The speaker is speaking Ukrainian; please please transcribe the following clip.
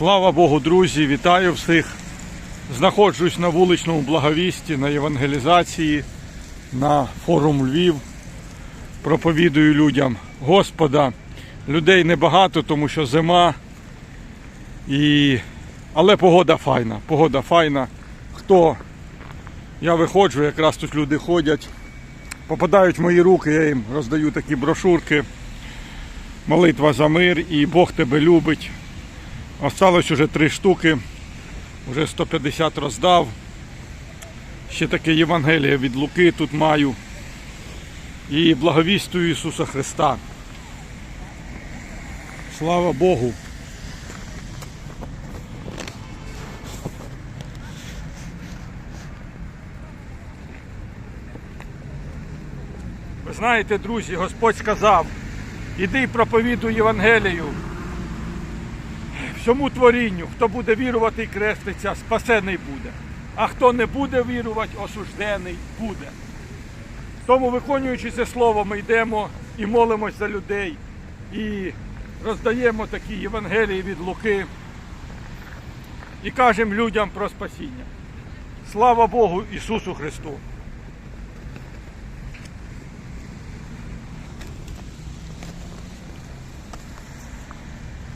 Слава Богу, друзі, вітаю всіх. Знаходжусь на вуличному благовісті, на євангелізації, на форум Львів. Проповідую людям Господа. Людей небагато, тому що зима. І... Але погода файна. Погода файна. Хто я виходжу, якраз тут люди ходять, попадають в мої руки, я їм роздаю такі брошурки. Молитва за мир і Бог тебе любить. Осталось уже три штуки, вже 150 роздав. Ще таке Євангеліє від Луки тут маю. І благовістую Ісуса Христа. Слава Богу. Ви знаєте, друзі, Господь сказав, іди проповідуй Євангелію всьому творінню, хто буде вірувати і креститься, спасений буде. А хто не буде вірувати, осуждений буде. Тому, виконуючи це слово, ми йдемо і молимось за людей, і роздаємо такі Євангелії від Луки і кажемо людям про спасіння. Слава Богу Ісусу Христу!